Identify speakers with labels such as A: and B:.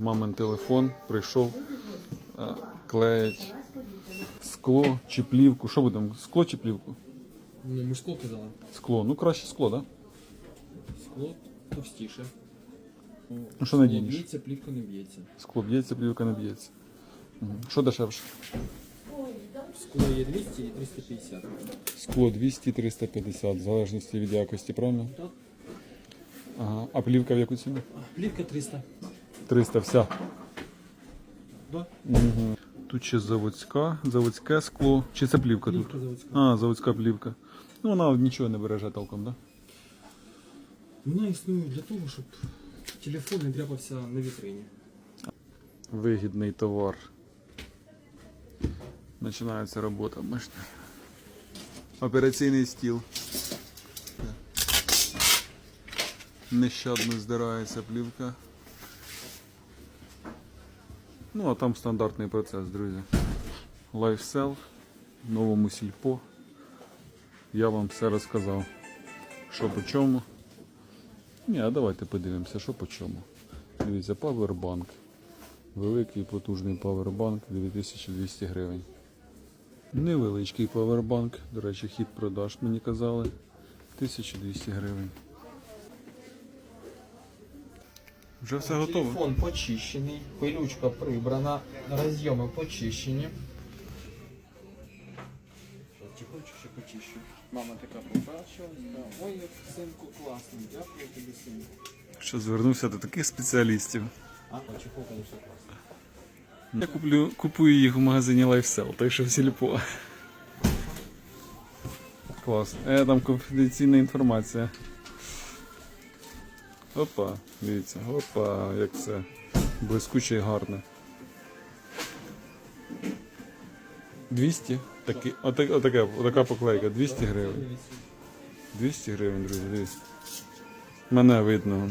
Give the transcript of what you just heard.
A: Мамин телефон прийшов е, клеїть скло чи плівку. Що будемо? Скло чи плівку?
B: Ну, ми скло казали.
A: Скло. Ну краще скло, так? Да?
B: Скло товстіше.
A: Ну, що
B: Скло
A: надійніше?
B: б'ється, плівка не б'ється.
A: Скло б'ється, плівка не б'ється. Мгм. Що дешевше?
B: Скло є 200 і 350.
A: Скло 200-350, в залежності від якості, правильно?
B: Так.
A: Ага. А плівка в яку ціну?
B: Плівка 300.
A: 300 вся.
B: Да?
A: Угу. Тут ще заводська, заводське скло. Чи це плівка,
B: Плівка
A: тут?
B: заводська.
A: А, заводська плівка. Ну вона нічого не береже толком, так? Да?
B: Вона існує для того, щоб телефон не дряпався на вітрині.
A: Вигідний товар. Починається робота, бачите. Операційний стіл. Нещадно здирається плівка. Ну, а там стандартний процес, друзі. LifeSell, новому сільпо. Я вам все розказав. Що по чому. Ні, а давайте подивимося, що по чому. Дивіться, павербанк. Великий потужний павербанк 2200 гривень. Невеличкий павербанк, до речі, хід продаж мені казали. 1200 гривень. Вже все готово.
B: Телефон почищений, пилючка прибрана, розйоми почищені. Тихонечко ще почищу. Мама така побачила. Ой, як синку класний, дякую тобі, синку.
A: Що звернувся до таких спеціалістів.
B: А, чехол, звісно, класний.
A: Я куплю, купую їх в магазині Lifestyle, той що в сільпо. Клас. Е, там конфіденційна інформація. Опа, дивіться, опа, як все блискуче і гарне. 200? Такі, отак, отака, отака поклейка, 200 гривень. 200 гривень, друзі, дивіться. Мене видно.